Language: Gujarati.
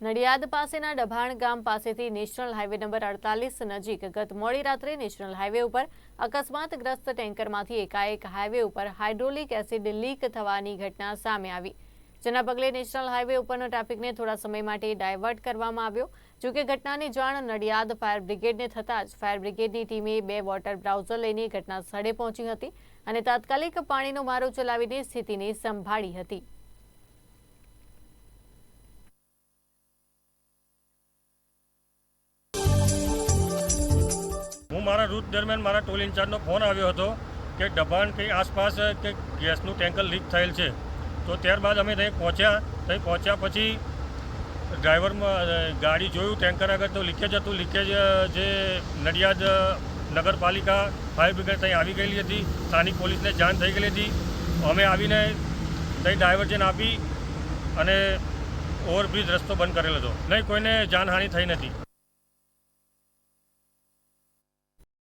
નડિયાદ પાસેના ડભાણ ગામ પાસેથી નેશનલ હાઈવે નંબર અડતાલીસ નજીક ગત મોડી રાત્રે નેશનલ હાઈવે ઉપર અકસ્માતગ્રસ્ત ટેન્કરમાંથી એકાએક હાઈવે ઉપર હાઇડ્રોલિક એસિડ લીક થવાની ઘટના સામે આવી. જેના પગલે નેશનલ હાઈવે ઉપરનો ટ્રાફિકને થોડા સમય માટે ડાયવર્ટ કરવામાં આવ્યો. જોકે ઘટનાની જાણ નડિયાદ ફાયર બ્રિગેડને થતાં જ ફાયર બ્રિગેડની ટીમે બે વોટર બ્રાઉઝર લઈને ઘટના સ્થળે પહોંચી હતી અને તાત્કાલિક પાણીનો મારો ચલાવીને સ્થિતિને સંભાળી હતી. હું મારા રૂટ દરમિયાન મારા ટોલ ઇન્ચાર્જનો ફોન આવ્યો હતો કે ડબાણ કંઈ આસપાસ કે ગેસનું ટેન્કર લીક થયેલ છે. તો ત્યારબાદ અમે ત્યાં પહોંચ્યા. ત્યાં પહોંચ્યા પછી ડ્રાઈવરમાં ગાડી જોયું, ટેન્કર આગળ તો લીકેજ હતું. લીકેજ જે નડિયાદ નગરપાલિકા, ફાયર બ્રિગેડ ત્યાં આવી ગયેલી હતી. સ્થાનિક પોલીસને જાણ થઈ ગયેલી હતી. અમે આવીને ત્યાં ડાયવર્જન આપી અને ઓવરબ્રિજ રસ્તો બંધ કરેલો હતો. નહીં, કોઈને જાનહાનિ થઈ નથી.